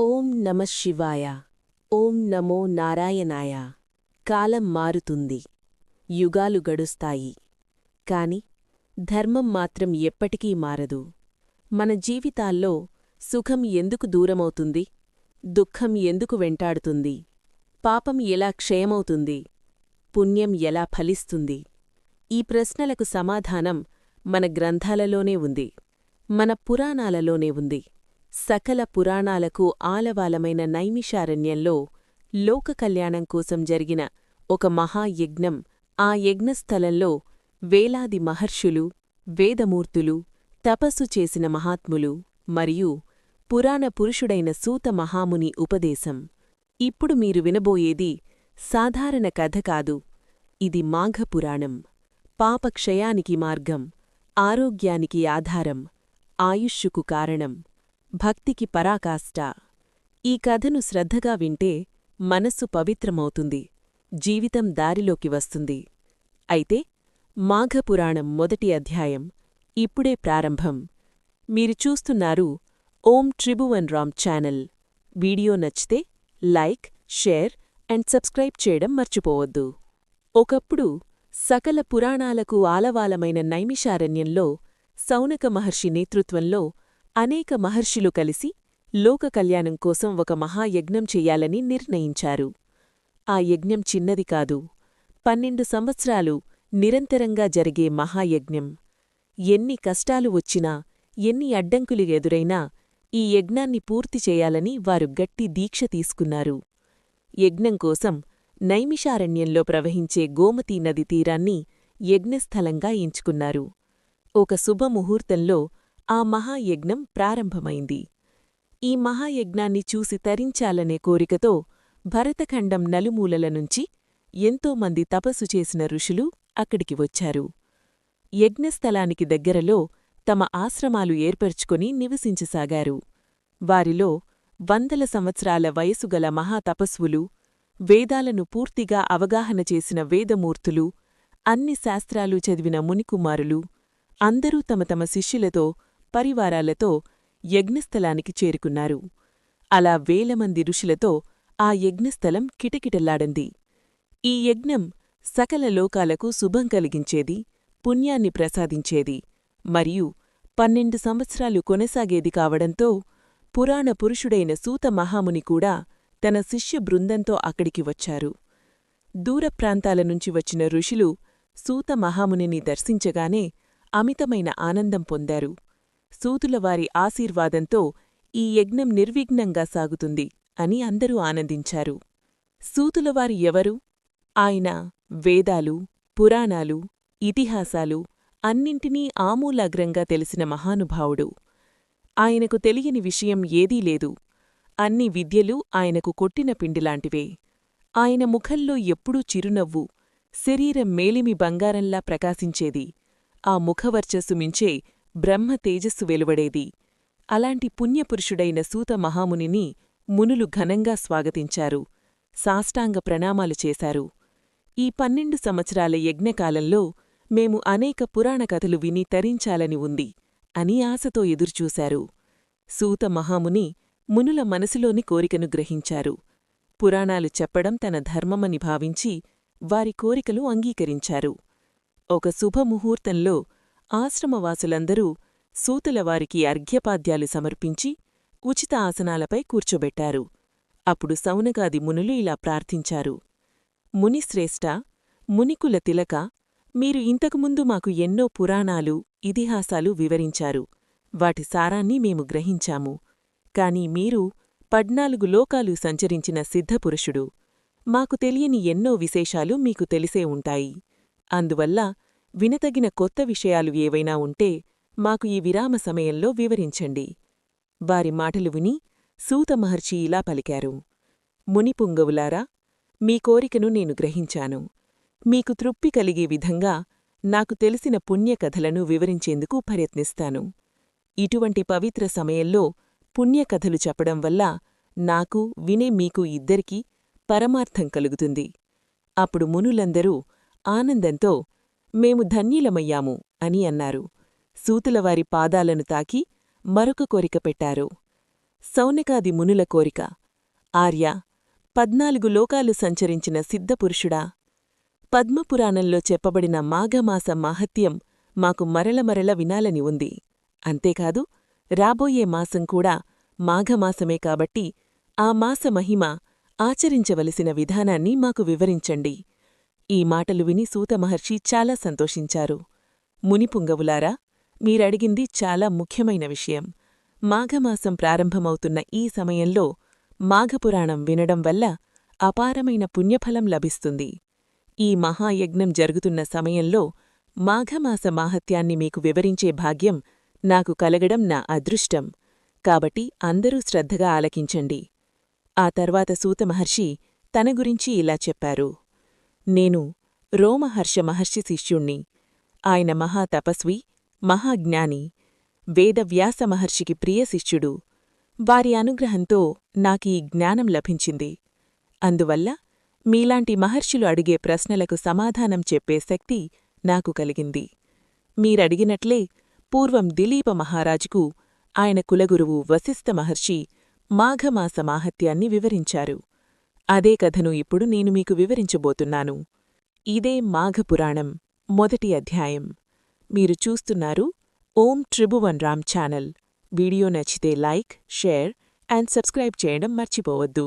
ఓం నమ శివాయ. ఓం నమో నారాయణాయ. కాలం మారుతుంది. యుగాలు గడుస్తాయి. కాని ధర్మం మాత్రం ఎప్పటికీ మారదు. మన జీవితాల్లో సుఖం ఎందుకు దూరమవుతుంది? దుఃఖం ఎందుకు వెంటాడుతుంది? పాపం ఎలా క్షయమవుతుంది? పుణ్యం ఎలా ఫలిస్తుంది? ఈ ప్రశ్నలకు సమాధానం మన గ్రంథాలలోనే ఉంది. మన పురాణాలలోనే ఉంది. సకల పురాణాలకు ఆలవాలమైన నైమిషారణ్యంలో లోకకల్యాణం కోసం జరిగిన ఒక మహాయజ్ఞం. ఆ యజ్ఞస్థలంలో వేలాది మహర్షులు వేదమూర్తులు తపస్సు చేసిన మహాత్ములు మరియు పురాణ పురుషుడైన సూత మహాముని ఉపదేశం. ఇప్పుడు మీరు వినబోయేది సాధారణ కథ కాదు ఇది మాఘపురాణం. పాపక్షయానికి మార్గం ఆరోగ్యానికి ఆధారం ఆయుష్షుకు కారణం. భక్తికి పరాకాష్ట. ఈ కథను శ్రద్ధగా వింటే మనస్సు పవిత్రమవుతుంది. జీవితం దారిలోకి వస్తుంది. అయితే మాఘపురాణం మొదటి అధ్యాయం ఇప్పుడే ప్రారంభం. మీరు చూస్తున్నారు ఓం ట్రిబువన్ రామ్ ఛానల్. వీడియో నచ్చితే లైక్ షేర్ అండ్ సబ్స్క్రైబ్ చేయడం మర్చిపోవద్దు. ఒకప్పుడు సకల పురాణాలకు ఆలవాలమైన నైమిషారణ్యంలో సౌనక మహర్షి నేతృత్వంలో అనేక మహర్షులు కలిసి లోక కళ్యాణం కోసం ఒక మహాయజ్ఞం చెయ్యాలని నిర్ణయించారు. ఆ యజ్ఞం చిన్నది కాదు పన్నెండు సంవత్సరాలు నిరంతరంగా జరిగే మహాయజ్ఞం. ఎన్ని కష్టాలు వచ్చినా ఎన్ని అడ్డంకులు ఎదురైనా ఈ యజ్ఞాన్ని పూర్తి చేయాలని వారు గట్టి దీక్ష తీసుకున్నారు. యజ్ఞం కోసం నైమిషారణ్యంలో ప్రవహించే గోమతీ నది తీరాన్ని యజ్ఞస్థలంగా ఎంచుకున్నారు. ఒక శుభముహూర్తంలో ఆ మహాయజ్ఞం ప్రారంభమైంది. ఈ మహాయజ్ఞాన్ని చూసి తరించాలనే కోరికతో భరతఖండం నలుమూలల నుంచి ఎంతోమంది తపస్సు చేసిన ఋషులు అక్కడికి వచ్చారు. యజ్ఞస్థలానికి దగ్గరలో తమ ఆశ్రమాలు ఏర్పరుచుకొని నివసించసాగారు. వారిలో వందల సంవత్సరాల వయసుగల మహాతపస్వులు వేదాలను పూర్తిగా అవగాహన చేసిన వేదమూర్తులు అన్ని శాస్త్రాలు చదివిన మునికుమారులు అందరూ తమ తమ శిష్యులతో పరివారాలతో యజ్ఞస్థలానికి చేరుకున్నారు. అలా వేలమంది ఋషులతో ఆ యజ్ఞస్థలం కిటకిటలాడంది. ఈ యజ్ఞం సకల లోకాలకు శుభం కలిగించేది పుణ్యాన్ని ప్రసాదించేది మరియు పన్నెండు సంవత్సరాలు కొనసాగేది కావడంతో పురాణ పురుషుడైన సూత మహాముని కూడా తన శిష్య బృందంతో అక్కడికి వచ్చారు. దూర ప్రాంతాల నుంచి వచ్చిన ఋషులు సూత మహామునిని దర్శించగానే అమితమైన ఆనందం పొందారు. సూతులవారి ఆశీర్వాదంతో ఈ యజ్ఞం నిర్విఘ్నంగా సాగుతుంది అని అందరూ ఆనందించారు. సూతులవారి ఎవరు? ఆయన వేదాలు పురాణాలు ఇతిహాసాలు అన్నింటినీ ఆమూలాగ్రంగా తెలిసిన మహానుభావుడు. ఆయనకు తెలియని విషయం ఏదీ లేదు. అన్ని విద్యలు ఆయనకు కొట్టిన పిండిలాంటివే. ఆయన ముఖంలో ఎప్పుడూ చిరునవ్వు శరీరం మేలిమి బంగారంలా ప్రకాశించేది. ఆ ముఖవర్చస్సు మించే బ్రహ్మ తేజస్సు వెలువడేది. అలాంటి పుణ్యపురుషుడైన సూత మహామునిని మునులు ఘనంగా స్వాగతించారు. సాష్టాంగ ప్రణామాలు చేశారు. ఈ పన్నెండు సంవత్సరాల యజ్ఞకాలంలో మేము అనేక పురాణ కథలు విని తరించాలని ఉంది అని ఆశతో ఎదురుచూశారు. సూత మహాముని మునుల మనసులోని కోరికను గ్రహించారు. పురాణాలు చెప్పడం తన ధర్మమని భావించి వారి కోరికలు అంగీకరించారు. ఒక శుభముహూర్తంలో ఆశ్రమవాసులందరూ సూతులవారికి అర్ఘ్యపాద్యాలు సమర్పించి ఉచిత ఆసనాలపై కూర్చోబెట్టారు. అప్పుడు సౌనగాది మునులు ఇలా ప్రార్థించారు. మునిశ్రేష్ఠ మునికుల తిలక మీరు ఇంతకుముందు మాకు ఎన్నో పురాణాలు ఇతిహాసాలు వివరించారు. వాటి సారాన్ని మేము గ్రహించాము. కాని మీరు పద్నాలుగు లోకాలు సంచరించిన సిద్ధపురుషుడు మాకు తెలియని ఎన్నో విశేషాలు మీకు తెలిసే ఉంటాయి. అందువల్ల వినతగిన కొత్త విషయాలు ఏవైనా ఉంటే మాకు ఈ విరామ సమయంలో వివరించండి. వారి మాటలు విని సూతమహర్షి ఇలా పలికారు. మునిపుంగవులారా మీ కోరికను నేను గ్రహించాను. మీకు తృప్తి కలిగే విధంగా నాకు తెలిసిన పుణ్యకథలను వివరించేందుకు ప్రయత్నిస్తాను. ఇటువంటి పవిత్ర సమయంలో పుణ్యకథలు చెప్పడం వల్ల నాకు వినే మీకు ఇద్దరికీ పరమార్థం కలుగుతుంది. అప్పుడు మునులందరూ ఆనందంతో మేము ధన్యులమయ్యాము అని అన్నారు. సూతులవారి పాదాలను తాకి మరొక కోరిక పెట్టారు. సౌనకాది మునుల కోరిక. ఆర్య పద్నాలుగు లోకాలు సంచరించిన సిద్ధపురుషుడా పద్మపురాణంలో చెప్పబడిన మాఘమాస మాహత్యం మాకు మరల మరల వినాలని ఉంది. అంతేకాదు రాబోయే మాసం కూడా మాఘమాసమే కాబట్టి ఆ మాస మహిమ ఆచరించవలసిన విధానాన్ని మాకు వివరించండి. ఈ మాటలు విని సూతమహర్షి చాలా సంతోషించారు. మునిపుంగవులారా మీరడిగింది చాలా ముఖ్యమైన విషయం. మాఘమాసం ప్రారంభమవుతున్న ఈ సమయంలో మాఘపురాణం వినడం వల్ల అపారమైన పుణ్యఫలం లభిస్తుంది. ఈ మహాయజ్ఞం జరుగుతున్న సమయంలో మాఘమాస మాహత్యాన్ని మీకు వివరించే భాగ్యం నాకు కలగడం నా అదృష్టం. కాబట్టి అందరూ శ్రద్ధగా ఆలకించండి. ఆ తర్వాత సూతమహర్షి తన గురించి ఇలా చెప్పారు. నేను రోమహర్ష మహర్షి శిష్యుణ్ణి. ఆయన మహాతపస్వి మహాజ్ఞాని వేదవ్యాస మహర్షికి ప్రియ శిష్యుడు. వారి అనుగ్రహంతో నాకీ జ్ఞానం లభించింది. అందువల్ల మీలాంటి మహర్షులు అడిగే ప్రశ్నలకు సమాధానం చెప్పే శక్తి నాకు కలిగింది. మీరడిగినట్లే పూర్వం దిలీప మహారాజుకు ఆయన కులగురువు వశిష్ఠ మహర్షి మాఘమాస మాహత్యాన్ని వివరించారు. అదే కథను ఇప్పుడు నేను మీకు వివరించబోతున్నాను. ఇదే మాఘపురాణం మొదటి అధ్యాయం. మీరు చూస్తున్నారు ఓం ట్రిభువన్ రామ్ ఛానల్. వీడియో నచ్చితే లైక్ షేర్ అండ్ సబ్స్క్రైబ్ చేయడం మర్చిపోవద్దు.